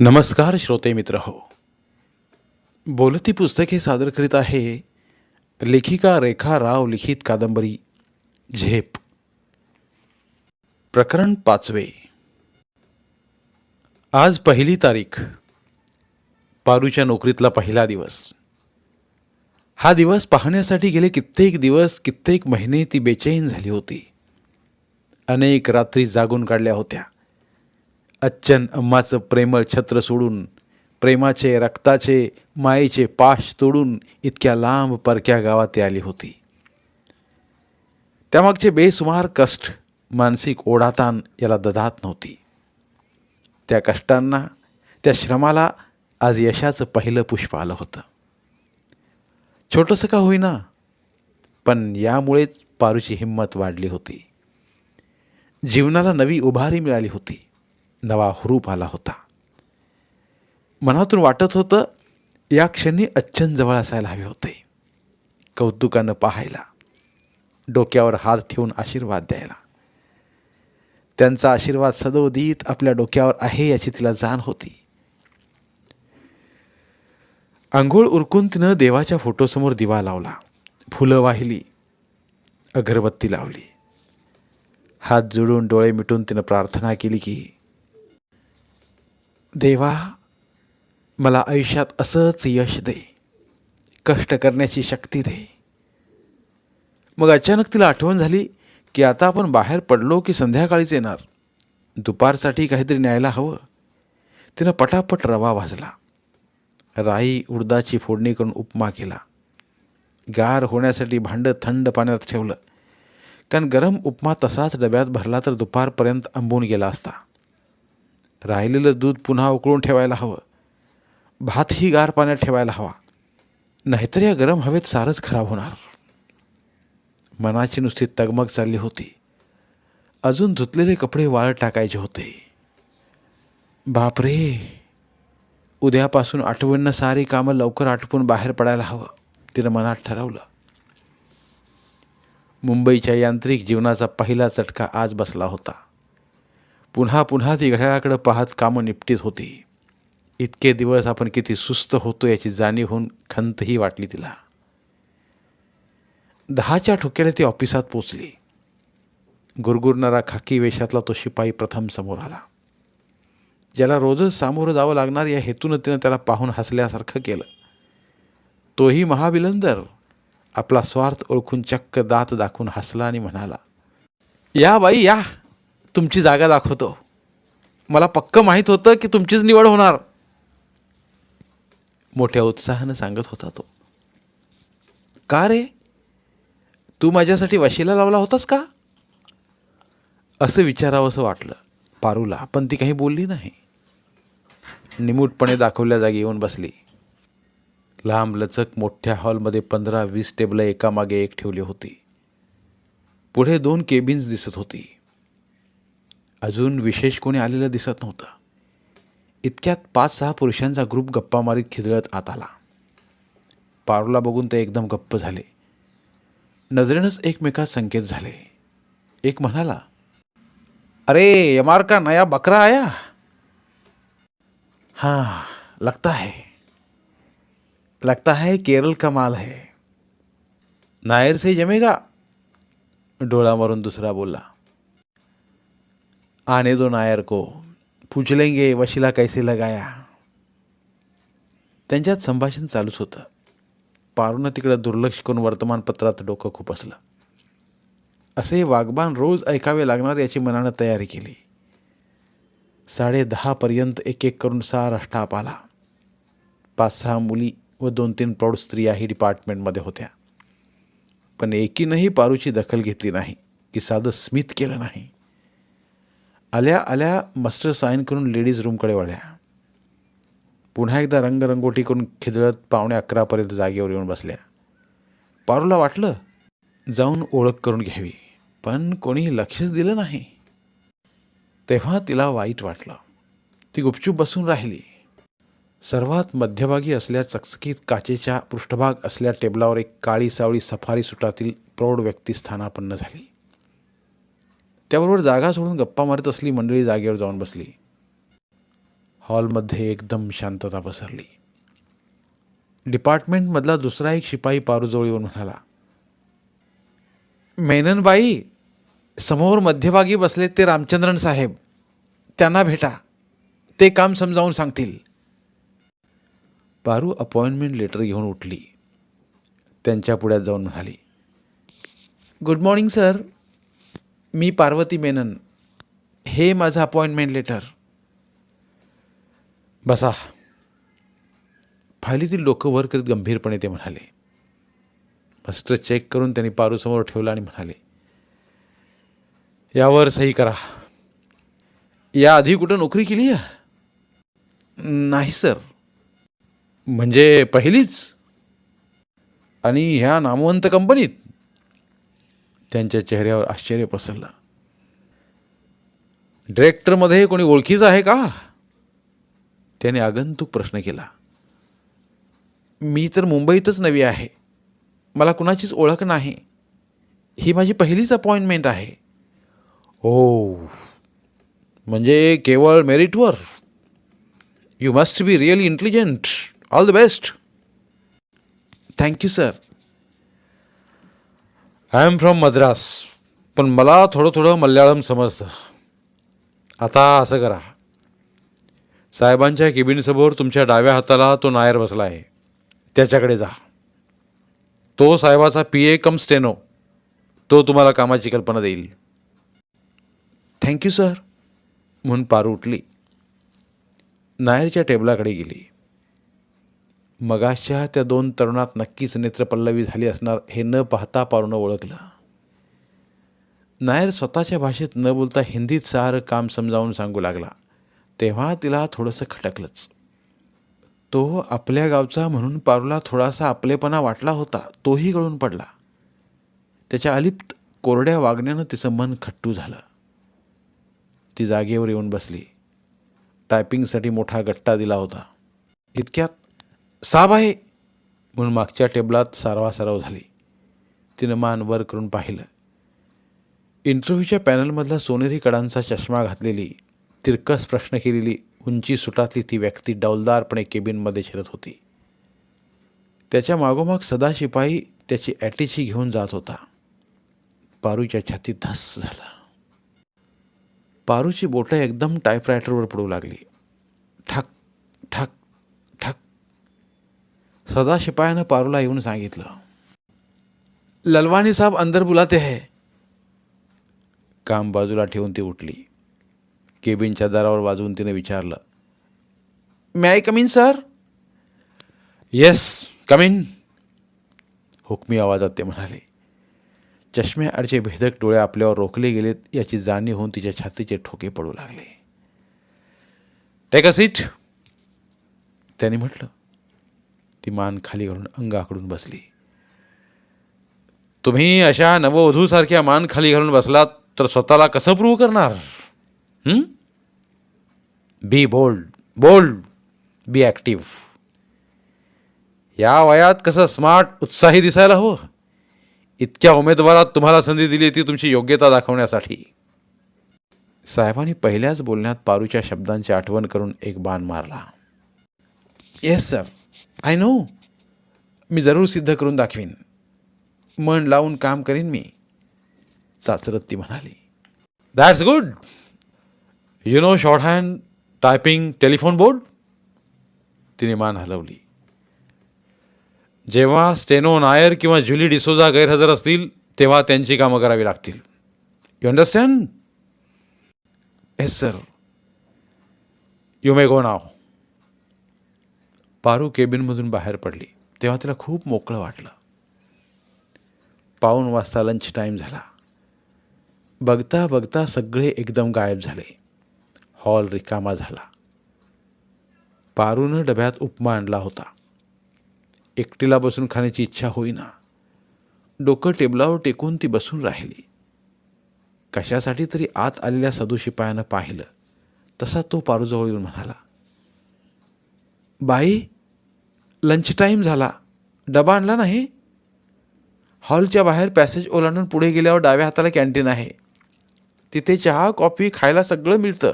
नमस्कार श्रोते मित्र हो. बोलती पुस्तके सादर करीत आहे लेखिका रेखा राव लिखित कादंबरी झेप. प्रकरण पाचवे. आज पहिली तारीख पारूच्या नोकरीतला पहिला दिवस. हा दिवस पाहण्यासाठी गेले कित्येक दिवस कित्येक महिने ती बेचैन झाली होती. अनेक रात्री जागून काढल्या होत्या. अच्छन अम्माचं प्रेमळ छत्र सोडून प्रेमाचे रक्ताचे मायेचे पाश तोडून इतक्या लांब परक्या गावात ते आली होती. त्यामागचे बेसुमार कष्ट मानसिक ओढाताण याला दधात नव्हती. त्या कष्टांना त्या श्रमाला आज यशाचं पहिलं पुष्प आलं होतं. छोटंसं का होईना पण यामुळेच पारूची हिंमत वाढली होती. जीवनाला नवी उभारी मिळाली होती. नवा हुरूप आला होता. मनातून वाटत होतं या क्षणी अच्छन जवळ असायला हवे होते. कौतुकानं पाहायला डोक्यावर हात ठेवून आशीर्वाद द्यायला. त्यांचा आशीर्वाद सदोदित आपल्या डोक्यावर आहे याची तिला जाण होती. आंघोळ उरकून तिनं देवाच्या फोटोसमोर दिवा लावला. फुलं वाहिली. अगरबत्ती लावली. हात जुळून डोळे मिटून तिनं प्रार्थना केली की देवा मला आयुष्यात असंच यश दे कष्ट करण्याची शक्ती दे. मग अचानक तिला आठवण झाली की आता आपण बाहेर पडलो की संध्याकाळीच येणार. दुपारसाठी काहीतरी न्यायला हवं. तिनं पटापट रवा भाजला राई उडदाची फोडणी करून उपमा केला. गार होण्यासाठी भांडं थंड पाण्यात ठेवलं. कारण गरम उपमा तसाच डब्यात भरला तर दुपारपर्यंत आंबून गेला असता. राहिलेलं दूध पुन्हा उकळून ठेवायला हवं. भातही गार पाण्यात ठेवायला हवा. नाहीतर या गरम हवेत सारच खराब होणार. मनाची नुसती तगमग चालली होती. अजून धुतलेले कपडे वाळत टाकायचे होते. बापरे! उद्यापासून आठवणनं सारी कामं लवकर आटपून बाहेर पडायला हवं तिनं मनात ठरवलं. मुंबईच्या यांत्रिक जीवनाचा पहिला चटका आज बसला होता. पुन्हा पुन्हा ती घड्याळाकडे पाहत कामं निपटीत होती. इतके दिवस आपण किती सुस्त होतो याची जाणीव होऊन खंतही वाटली तिला. दहाच्या ठोक्याला ती ऑफिसात पोचली गुरगुरणारा खाकी वेशातला तो शिपाई प्रथम समोर आला. ज्याला रोजच सामोरं जावं लागणार या हेतूनं तिनं त्याला पाहून हसल्यासारखं केलं. तोही महाविलंदर. आपला स्वार्थ ओळखून चक्क दात दाखवून हसला आणि म्हणाला या बाई या. तुमची जागा दाखवतो. मला पक्क माहीत होतं की तुमचीच निवड होणार. मोठ्या उत्साहानं सांगत होता तो. का रे? तू माझ्यासाठी वशीला लावला होतास का? असं विचारावंसं वाटलं. पारूला पण ती काही बोलली नाही. निमूटपणे दाखवल्या जागी येऊन बसली. लांब लचक मोठ्या हॉलमध्ये पंधरा वीस टेबलं एकामागे एक ठेवली होती. पुढे दोन केबिन्स दिसत होती. अजून विशेष कोणी आलेलं दिसत नव्हतं. इतक्यात पाच सहा पुरुषांचा ग्रुप गप्पा मारीत खिदळत आत आला. पारूला बघून ते एकदम गप्प झाले. नजरेनंच एकमेकात संकेत झाले. एक म्हणाला अरे यमार का नया बकरा आया? हाँ लगता है. लगता है केरल का माल है. नायर से जमेगा? डोळा मारून दुसरा बोला आने दो नायर को। पूछ लेंगे वशिला कैसे लगाया? त्यांच्यात संभाषण चालूच होतं. पारूनं तिकडं दुर्लक्ष करून वर्तमानपत्रात डोकं खुपसलं. असे वागबान रोज ऐकावे लागणार याची मनानं तयारी केली. साडे दहापर्यंत एक एक करून सारा स्टाफ आला. पाच सहा मुली व दोन तीन प्रौढ स्त्रियाही डिपार्टमेंटमध्ये होत्या. पण एकीनंही पारूची दखल घेतली नाही की साधं स्मित केलं नाही. आल्या आल्या मास्टर साईन करून लेडीज रूमकडे वळल्या. पुन्हा एकदा रंगरंगोटी करून खिदळत पावणे अकरापर्यंत जागेवर येऊन बसल्या. पारूला वाटलं जाऊन ओळख करून घ्यावी पण कोणी लक्षच दिलं नाही. तेव्हा तिला वाईट वाटलं. ती गुपचूप बसून राहिली. सर्वात मध्यभागी असल्या चकचकीत काचेच्या पृष्ठभाग असल्या टेबलावर एक काळी सावळी सफारी सुटातील प्रौढ व्यक्ती स्थानापन्न झाली. त्याबरोबर जागा सोडून गप्पा मारत असली मंडळी जागेवर जाऊन बसली. हॉलमध्ये एकदम शांतता पसरली. डिपार्टमेंटमधला दुसरा एक शिपाई पारूजवळ येऊन म्हणाला मेननबाई समोर मध्यभागी बसले ते रामचंद्रन साहेब. त्यांना भेटा. ते काम समजावून सांगतील. पारू अपॉइंटमेंट लेटर घेऊन उठली. त्यांच्या पुढ्यात जाऊन म्हणाली गुड मॉर्निंग सर. मी पार्वती मेनन हे माझं अपॉइंटमेंट लेटर बसा. फायलीतील डोकं वर करीत गंभीरपणे ते म्हणाले. मस्टर चेक करून त्यांनी पारूसमोर ठेवलं आणि म्हणाले यावर सही करा. या आधी कुठं नोकरी केली आहे? नाही सर. म्हणजे पहिलीच? आणि ह्या नामवंत कंपनीत त्यांच्या चेहऱ्यावर आश्चर्य पसरलं. डिरेक्टरमध्ये कोणी ओळखीचं आहे का? त्याने आगंतुक प्रश्न केला. मी तर मुंबईतच नवी आहे. मला कुणाचीच ओळख नाही. ही माझी पहिलीच अपॉइंटमेंट आहे. ओ म्हणजे केवळ मेरिटवर you must be really intelligent all the best thank you sir I am from Madras पण मला थोडं थोडं मल्याळम समजतं. आता असं करा. साहेबांच्या केबिनसमोर तुमच्या डाव्या हाताला तो नायर बसला आहे. त्याच्याकडे जा. तो साहेबाचा पी ए कम स्टेनो. तो तुम्हाला कामाची कल्पना देईल. थँक्यू सर म्हणून पारू उठली. नायरच्या टेबलाकडे गेली. मगाशा त्या दोन तरुणात नक्कीच नेत्रपल्लवी झाली असणार हे न पाहता पारूनं ओळखलं. नायर स्वतःच्या भाषेत न बोलता हिंदीत सारं काम समजावून सांगू लागला. तेव्हा तिला थोडंसं खटकलंच. तो आपल्या गावचा म्हणून पारूला थोडासा आपलेपणा वाटला होता तोही गळून पडला. त्याच्या अलिप्त कोरड्या वागण्यानं तिचं मन खट्टू झालं. ती जागेवर येऊन बसली. टायपिंगसाठी मोठा गट्टा दिला होता. इतक्यात साब आहे. म्हणून मागच्या टेबलात सारवासारव झाली. तिनं मान वर करून पाहिलं. इंटरव्ह्यूच्या पॅनलमधला सोनेरी कडांचा चष्मा घातलेली तिरकस प्रश्न केलेली उंची सुटातली ती व्यक्ती डौलदारपणे केबिनमध्ये शिरत होती. त्याच्या मागोमाग सदा शिपाई त्याची ॲटीची घेऊन जात होता. पारूच्या छातीत धस झालं. पारूची बोटं एकदम टायपरायटरवर पडू लागली. ठक ठक सदाशिपायानं पारूला येऊन सांगितलं. ललवानी साहेब अंदर बुलाते है. काम बाजूला ठेवून ती उठली. केबिनच्या दारावर वाजवून तिने विचारलं may I come in sir yes come in हुकमी आवाजात ते म्हणाले चष्म्याआडचे भेदक डोळे आपल्यावर रोखले गेलेत याची जाणीव होऊन तिच्या छातीचे ठोके पडू लागले. टेक अ सीट त्याने म्हटलं ती मान खाली घालून अंगाकडून बसली. तुम्ही अशा नववधूसारख्या मान खाली घालून बसलात तर स्वतःला कसं प्रूव्ह करणार? Be bold bold be active या वयात कसं स्मार्ट उत्साही दिसायला हवं. इतक्या उमेदवारात तुम्हाला संधी दिली ती तुमची योग्यता दाखवण्यासाठी. साहेबांनी पहिल्याच बोलण्यात पारूच्या शब्दांची आठवण करून एक बाण मारला. येस सर आय नो मी जरूर सिद्ध करून दाखवीन. मन लावून काम करीन मी. चाचरत ती म्हणाली. That's good you know shorthand typing telephone board तिने मान हलवली. जेव्हा स्टेनो नायर किंवा ज्युली डिसोजा गैरहजर असतील तेव्हा त्यांची कामं करावी लागतील. You understand yes sir you may go नाव पारू केबिनमधून बाहेर पडली. तेव्हा तिला खूप मोकळं वाटलं. पाऊन वाजता लंच टाईम झाला. बघता बघता सगळे एकदम गायब झाले. हॉल रिकामा झाला. पारूनं डब्यात उपमा आणला होता. एकटीला बसून खाण्याची इच्छा होईना. डोकं टेबलावर टेकून ती बसून राहिली. कशासाठी तरी आत आलेल्या सदू शिपायानं पाहिलं. तसा तो पारूजवळ येऊन म्हणाला बाई लंच टाईम झाला. डबा आणला नाही. हॉलच्या बाहेर पॅसेज ओलांडून पुढे गेल्यावर डाव्या हाताला कॅन्टीन आहे. तिथे चहा कॉफी खायला सगळं मिळतं.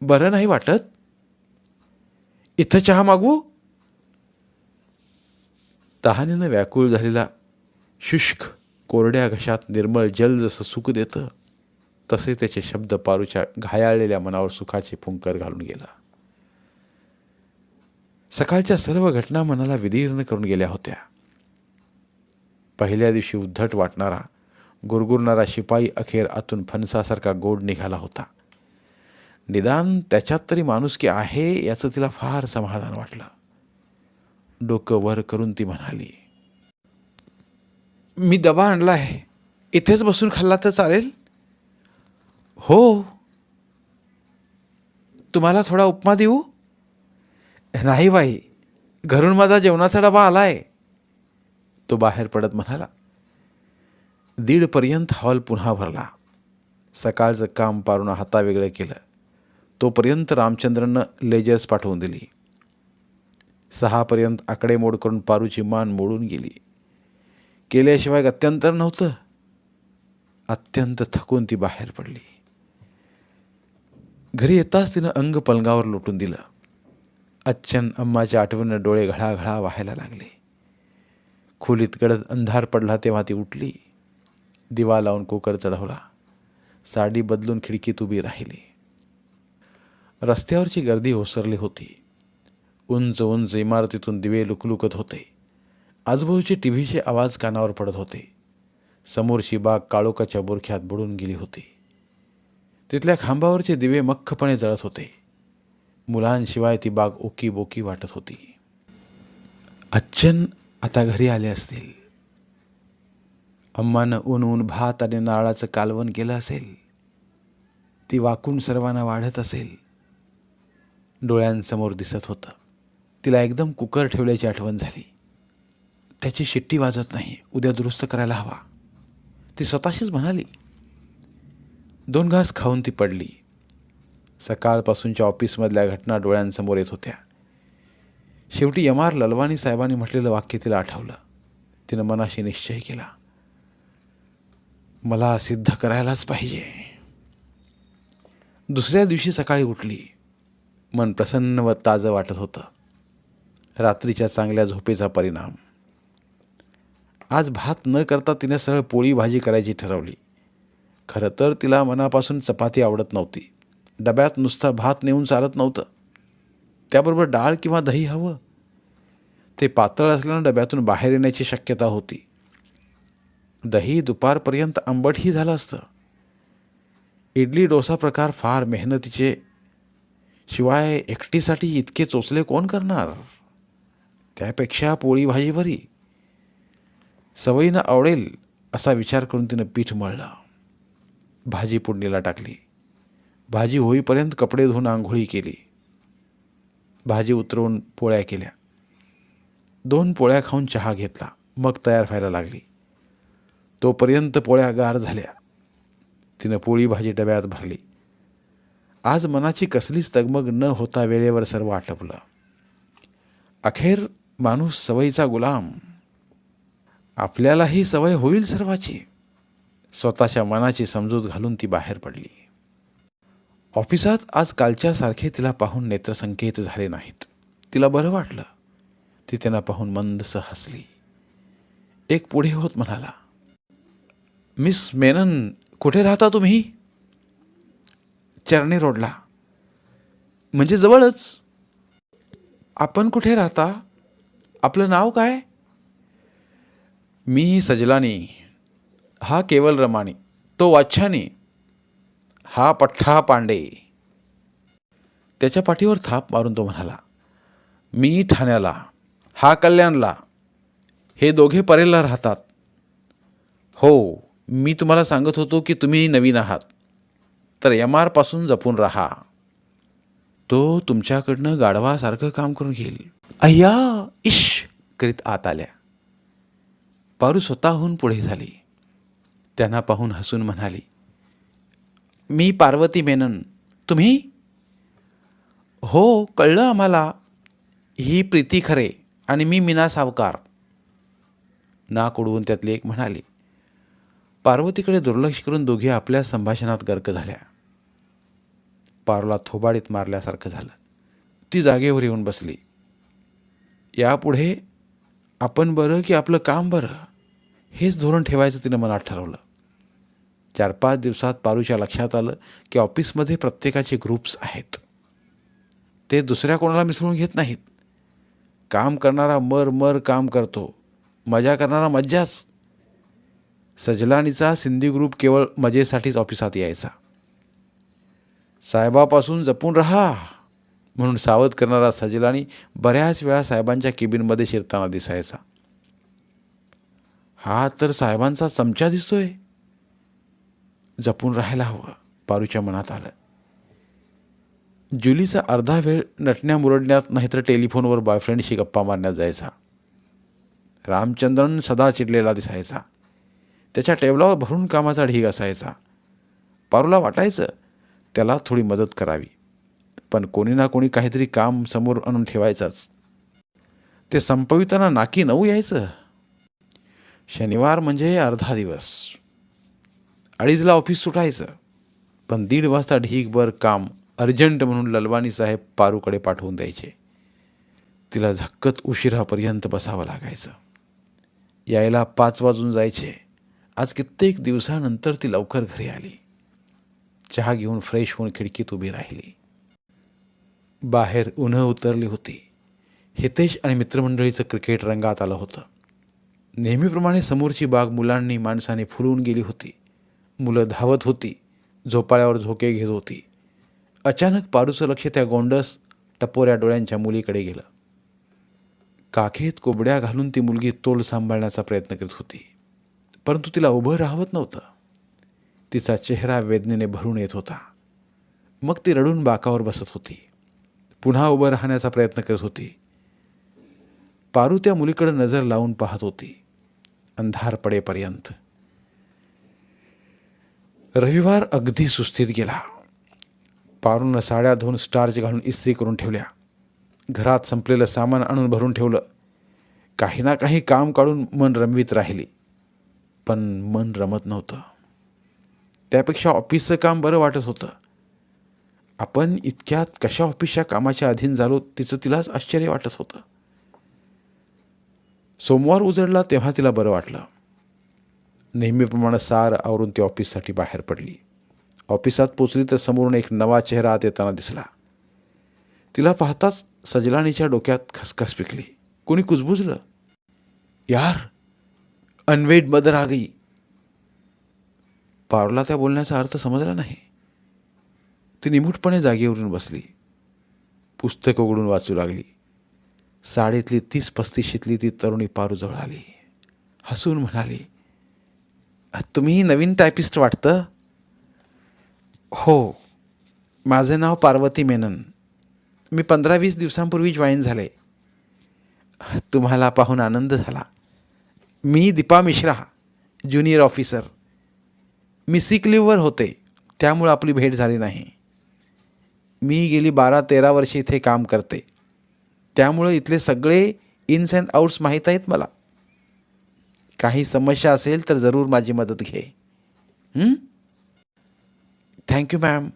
बरं नाही वाटत? इथं चहा मागवू तहानेनं व्याकुळ झालेला शुष्क कोरड्या घशात निर्मळ जल जसं सुख देतं तसे त्याचे शब्द पारूच्या घायाळलेल्या मनावर सुखाचे फुंकर घालून गेला. सकाळच्या सर्व घटना मनाला विदीर्ण करून गेल्या होत्या. पहिल्या दिवशी उद्धट वाटणारा गुरगुरणारा शिपाई अखेर आतून फणसासारखा गोड निघाला होता. निदान त्याच्यात तरी माणुसकी आहे याचं तिला फार समाधान वाटलं. डोकं वर करून ती म्हणाली मी डबा आणला आहे इथेच बसून खाल्ला तर चालेल? हो. तुम्हाला थोडा उपमा देऊ? नाही बाई घरून माझा जेवणाचा डबा आला आहे तो बाहेर पडत म्हणाला दीडपर्यंत हॉल पुन्हा भरला. सकाळचं काम पारून हाता वेगळं केलं. तोपर्यंत रामचंद्रनं लेजर्स पाठवून दिली. सहापर्यंत आकडेमोड करून पारूची मान मोडून गेली. केल्याशिवाय अत्यंतर नव्हतं. अत्यंत थकून ती बाहेर पडली. घरी येताच तिनं अंग पलंगावर लोटून दिलं. अच्छन अम्माच्या आठवणीनं डोळे घळाघळा व्हायला लागले. खोलीत गडद अंधार पडला तेव्हा ती उठली. दिवा लावून कुकर चढवला. साडी बदलून खिडकीत उभी राहिली. रस्त्यावरची गर्दी ओसरली होती. उंच उंच इमारतीतून दिवे लुकलुकत होते. आजूबाजूचे टीव्हीचे आवाज कानावर पडत होते. समोरची बाग काळोखाच्या बुरख्यात बुडून गेली होती. तिथल्या खांबावरचे दिवे मख्खपणे जळत होते. मुलांशिवाय ती बाग ओकी बोकी वाटत होती. अच्छन आता घरी आले असतील. अम्मानं ऊन ऊन भात आणि नारळाचं कालवण केलं असेल. ती वाकून सर्वांना वाढत असेल. डोळ्यांसमोर दिसत होतं. तिला एकदम कुकर ठेवल्याची आठवण झाली. त्याची शिट्टी वाजत नाही. उद्या दुरुस्त करायला हवा. ती स्वतःशीच म्हणाली. दोन घास खाऊन ती पडली. सकाळपासूनच्या ऑफिसमधल्या घटना डोळ्यांसमोर येत होत्या. शेवटी एम आर ललवाणी साहेबांनी म्हटलेलं वाक्य तिला आठवलं. तिनं मनाशी निश्चय केला. मला सिद्ध करायलाच पाहिजे. दुसऱ्या दिवशी सकाळी उठली. मन प्रसन्न व ताजं वाटत होतं. रात्रीच्या चांगल्या झोपेचा परिणाम. आज भात न करता तिने सरळ पोळी भाजी करायची ठरवली. खरं तर तिला मनापासून चपाती आवडत नव्हती. डब्यात नुसता भात नेऊन चालत नव्हतं. त्याबरोबर डाळ किंवा दही हवं. ते पातळ असल्यानं डब्यातून बाहेर येण्याची शक्यता होती. दही दुपारपर्यंत आंबटही झालं असतं. इडली डोसा प्रकार फार मेहनतीचे. शिवाय एकटीसाठी इतके चोचले कोण करणार? त्यापेक्षा पोळी भाजी बरी सवयीनं आवडेल असा विचार करून तिनं पीठ मळलं. भाजी पुडणीला टाकली. भाजी होईपर्यंत कपडे धुवून आंघोळी केली. भाजी उतरवून पोळ्या केल्या. दोन पोळ्या खाऊन चहा घेतला. मग तयार व्हायला लागली. तोपर्यंत पोळ्या गार झाल्या. तिनं पोळी भाजी डब्यात भरली. आज मनाची कसलीच तगमग न होता वेळेवर सर्व आटपलं. अखेर माणूस सवयीचा गुलाम. आपल्यालाही सवय होईल सर्वाची. स्वतःच्या मनाची समजूत घालून ती बाहेर पडली. ऑफिसात आज कालच्यासारखे तिला पाहून नेत्रसंकेत झाले नाहीत. तिला बरं वाटलं. ती त्यांना पाहून मंदस हसली. एक पुढे होत म्हणाला मिस मेनन कुठे राहता तुम्ही? चरणी रोडला म्हणजे जवळच. आपण कुठे राहता? आपलं नाव काय? मी सजलानी. हा केवल रमाणी. तो वाच्छानी. हा पठ्ठा पांडे. त्याच्या पाठीवर थाप मारून तो म्हणाला मी ठाण्याला हा कल्याणला हे दोघे परेला राहतात. हो मी तुम्हाला सांगत होतो की तुम्ही नवीन आहात. तर एम आरपासून जपून राहा. तो तुमच्याकडनं गाढवासारखं काम करून घेईल. अय्या इश करीत आत आल्या. पारू स्वतःहून पुढे झाली. त्यांना पाहून हसून म्हणाली मी पार्वती मेनन. तुम्ही? हो कळलं आम्हाला. ही प्रीती खरे आणि मी मीना सावकार. नाक उडवून त्यातली एक म्हणाली पार्वतीकडे दुर्लक्ष करून दोघी आपल्या संभाषणात गर्क झाल्या. पारूला थोबाडीत मारल्यासारखं झालं. ती जागेवर येऊन बसली. यापुढे आपण बरं की आपलं काम बरं? हेच धोरण ठेवायचं तिनं मनात ठरवलं. चार पाच दिवसात पारूच्या लक्षात आलं की ऑफिसमध्ये प्रत्येकाचे ग्रुप्स आहेत. ते दुसऱ्या कोणाला मिसळून घेत नाहीत. काम करणारा मर मर काम करतो. मजा करणारा मज्जाच. सजलानीचा सिंधी ग्रुप केवळ मजेसाठीच ऑफिसात यायचा. साहेबापासून जपून राहा म्हणून सावध करणारा सजलानी बऱ्याच वेळा साहेबांच्या केबिनमध्ये शिरताना दिसायचा. हा तर साहेबांचा चमचा दिसतोय. जपून राहायला हवं पारूच्या मनात आलं. जुलीचा अर्धा वेळ नटण्या मुरडण्यात नाहीतर टेलिफोनवर बॉयफ्रेंडशी गप्पा मारण्यात जायचा. रामचंद्रन सदा चिडलेला दिसायचा. त्याच्या टेबलावर भरून कामाचा ढीग असायचा. पारूला वाटायचं त्याला थोडी मदत करावी. पण कोणी ना कोणी काहीतरी काम समोर आणून ठेवायचंच. ते संपविताना नाकी नऊ यायचं. शनिवार म्हणजे अर्धा दिवस. अडीचला ऑफिस सुटायचं पण दीड वाजता ढीगभर काम अर्जंट म्हणून ललवानी साहेब पारूकडे पाठवून द्यायचे. तिला झक्कत उशिरापर्यंत बसावं लागायचं. यायला पाच वाजून जायचे. आज कित्येक दिवसानंतर ती लवकर घरी आली. चहा घेऊन फ्रेश होऊन खिडकीत उभी राहिली. बाहेर उन्हं उतरली होती. हितेश आणि मित्रमंडळीचं क्रिकेट रंगात आलं होतं. नेहमीप्रमाणे समोरची बाग मुलांनी माणसाने फुलवून गेली होती. मुलं धावत होती. झोपाळ्यावर झोके घेत होती. अचानक पारूचं लक्ष त्या गोंडस टपोऱ्या डोळ्यांच्या मुलीकडे गेलं. काखेत कोबड्या घालून ती मुलगी तोल सांभाळण्याचा प्रयत्न करीत होती. परंतु तिला उभं राहवत नव्हतं. तिचा चेहरा वेदनेने भरून येत होता. मग ती रडून बाकावर बसत होती. पुन्हा उभं राहण्याचा प्रयत्न करत होती. पारू त्या मुलीकडे नजर लावून पाहत होती. अंधार पडेपर्यंत. रविवार अगदी सुस्थित गेला. पारूनं साड्या धुवून स्टार्च घालून इस्त्री करून ठेवल्या. घरात संपलेलं सामान आणून भरून ठेवलं. काही ना काही काम काढून मन रमवीत राहिली. पण मन रमत नव्हतं. त्यापेक्षा ऑफिसचं काम बरं वाटत होतं. आपण इतक्यात कशा ऑफिसच्या कामाच्या अधीन झालो तिचं तिलाच आश्चर्य वाटत होतं. सोमवार उजडला तेव्हा तिला बरं वाटलं. नेहमीप्रमाणे सार आवरून ती ऑफिससाठी बाहेर पडली. ऑफिसात पोचली तर समोरून एक नवा चेहरा आत येताना दिसला. तिला पाहताच सजलानीच्या डोक्यात खसखस पिकली. कोणी कुजबुजलं? यार अनवेड मदर आ गई. पारूला त्या बोलण्याचा अर्थ समजला नाही. ती निमूटपणे जागेवरून बसली. पुस्तक उघडून वाचू लागली. साडीतली तीस पस्तीशीतली ती तरुणी पारूजवळ आली. हसून म्हणाली तुम्ही नवीन टायपिस्ट वाटतं? हो. माझं नाव पार्वती मेनन. मी पंधरा वीस दिवसांपूर्वी जॉईन झाले. तुम्हाला पाहून आनंद झाला. मी दीपा मिश्रा ज्युनियर ऑफिसर मी सिक लिव्हवर होते. त्यामुळं आपली भेट झाली नाही. मी गेली बारा तेरा वर्षे इथे काम करते. त्यामुळं इथले सगळे इन्स अँड आउट्स माहीत आहेत मला. काही समस्या असेल तर जरूर माझी मदत घे. थँक्यू मॅम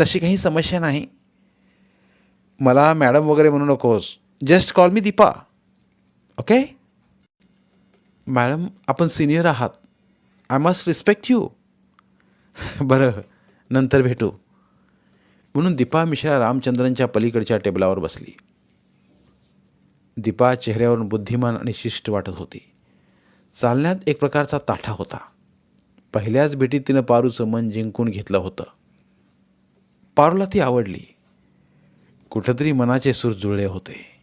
तशी काही समस्या नाही. मला मॅडम वगैरे म्हणू नकोस. Just call me Deepa. Okay madam आपण सिनियर आहात. आय मस्ट रिस्पेक्ट यू बरं नंतर भेटू. म्हणून दीपा मिश्रा रामचंद्रनच्या पलीकडच्या टेबलावर बसली. दीपा चेहऱ्यावरून बुद्धिमान आणि शिष्ट वाटत होती. चालण्यात एक प्रकारचा ताठा होता. पहिल्याच भेटीत तिनं पारूचं मन जिंकून घेतलं होतं. पारूला ती आवडली. कुठंतरी मनाचे सूर जुळले होते.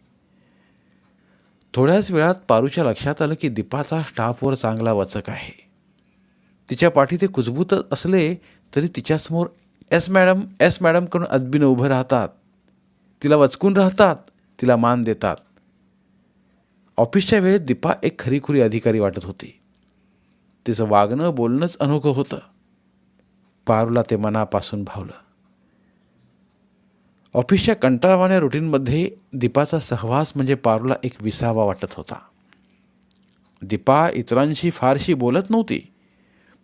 थोड्याच वेळात पारूच्या लक्षात आलं की दीपाचा स्टाफवर चांगला वचक आहे. तिच्या पाठी ते कुजबूत असले तरी तिच्यासमोर एस मॅडम एस मॅडम करून अदबीनं उभं राहतात. तिला वचकून राहतात तिला मान देतात. ऑफिसच्या वेळेत दीपा एक खरीखुरी अधिकारी वाटत होती. तिचं वागणं बोलणंच अनोखं होतं. पारूला ते मनापासून भावलं. ऑफिसच्या कंटाळवाण्या रुटीनमध्ये दीपाचा सहवास म्हणजे पारूला एक विसावा वाटत होता. दीपा इतरांशी फारशी बोलत नव्हती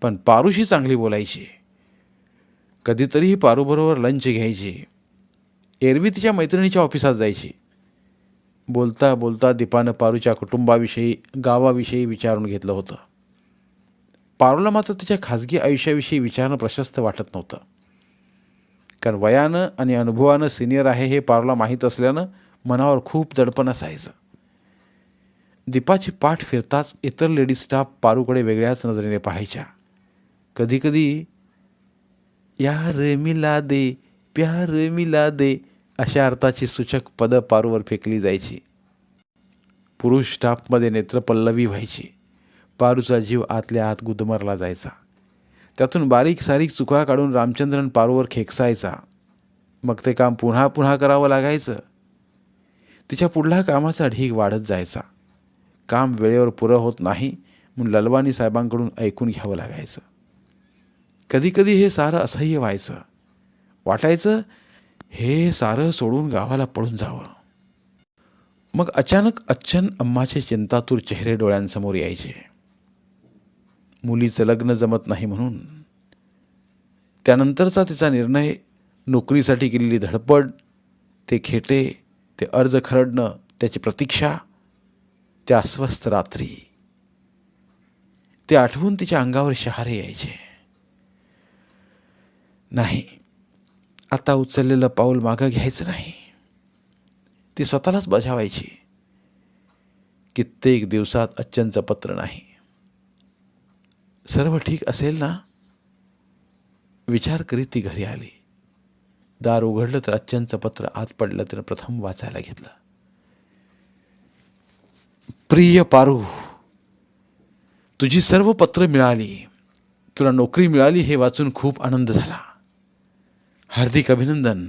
पण पारूशी चांगली बोलायची. कधीतरीही पारूबरोबर लंच घ्यायची. एरवी तिच्या मैत्रिणीच्या ऑफिसात जायची. बोलता बोलता दीपानं पारूच्या कुटुंबाविषयी गावाविषयी विचारून घेतलं होतं. पारूला मात्र तिच्या खाजगी आयुष्याविषयी विचारणं प्रशस्त वाटत नव्हतं. कारण वयानं आणि अनुभवानं सिनियर आहे हे पारूला माहीत असल्यानं मनावर खूप दडपण असायचं. दीपाची पाठ फिरताच इतर लेडीज स्टाफ पारूकडे वेगळ्याच नजरेने पाहायच्या. कधीकधी यार मिला दे प्यार मिला दे अशा अर्थाची सूचक पदं पारूवर फेकली जायची. पुरुष स्टाफमध्ये नेत्रपल्लवी व्हायची. पारूचा जीव आतल्या आत गुदमरला जायचा. त्यातून बारीक सारीक चुका काढून रामचंद्रन पारूवर खेकसायचा. मग ते काम पुन्हा पुन्हा करावं लागायचं. तिच्या पुढल्या कामाचा ढीग वाढत जायचा. काम वेळेवर पुरं होत नाही म्हणून ललवाणी साहेबांकडून ऐकून घ्यावं लागायचं. कधीकधी हे सारं असह्य व्हायचं. वाटायचं हे सारं सोडून गावाला पळून जावं. मग अचानक अच्छन अम्माचे चिंतातूर चेहरे डोळ्यांसमोर यायचे. मुलीचं लग्न जमत नाही म्हणून. त्यानंतरचा तिचा निर्णय नोकरीसाठी केलेली धडपड ते खेटे ते अर्ज खरडणं त्याची प्रतीक्षा त्या अस्वस्थ रात्री. ते आठवून तिच्या अंगावर शहारे यायचे. नाही आता उचललेलं पाऊल मागं घ्यायचं नाही. ती स्वतःलाच बजावायची. कित्येक दिवसात अच्चनचं पत्र नाही. सर्व ठीक असेल ना? विचार करीत ती घरी आली. दार उघडलं तर अच्चनचं पत्र आत पडलं तिनं प्रथम वाचायला घेतलं. प्रिय पारू तुझी सर्व पत्र मिळाली. तुला नोकरी मिळाली हे वाचून खूप आनंद झाला. हार्दिक अभिनंदन.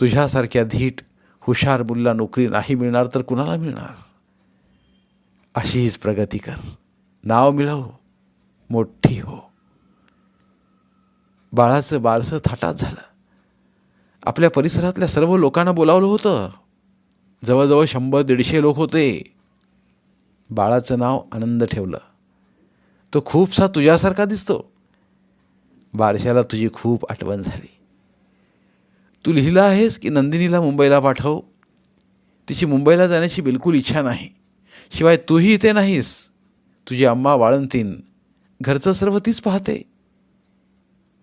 तुझ्यासारख्या धीट हुशार मुलला नोकरी नाही मिळणार तर कुणाला मिळणार? अशीच प्रगती कर. नाव मिळव. मोठी हो. बाळाचं बारसं थाटात झालं. आपल्या परिसरातल्या सर्व लोकांना बोलावलं होतं. जवळजवळ शंभर दीडशे लोक होते. बाळाचं नाव आनंद ठेवलं. तो खूपसा तुझ्यासारखा दिसतो. बारशाला तुझी खूप आठवण झाली. तू लिहिलं आहेस की नंदिनीला मुंबईला पाठव? तिची मुंबईला जाण्याची बिलकुल इच्छा नाही. शिवाय तूही इथे नाहीस. तुझी अम्मा वाळंतीन. घरचं सर्व तीच पाहते.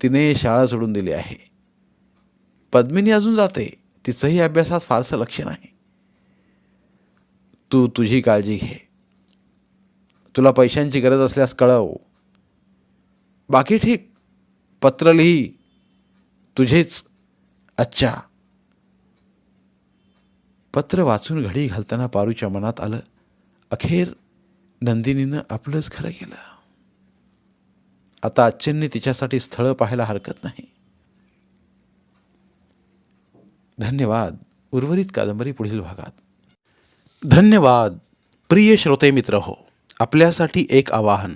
तिने शाळा सोडून दिली आहे. पद्मिनी अजून जाते. तिचंही अभ्यासात फारसं लक्ष नाही. तू तुझी काळजी घे. तुला पैशांची गरज असल्यास कळव. बाकी ठीक. पत्र लिही तुझेच. अच्छा. पत्र वाचून घडी घालताना पारूच्या मनात आलं अखेर नंदिनीनं आपलंच खरं केलं. आता आच्चनने तिच्यासाठी स्थळं पाहायला हरकत नाही. धन्यवाद उर्वरित कादंबरी पुढील भागात. धन्यवाद प्रिय श्रोते मित्र हो आपल्यासाठी एक आवाहन.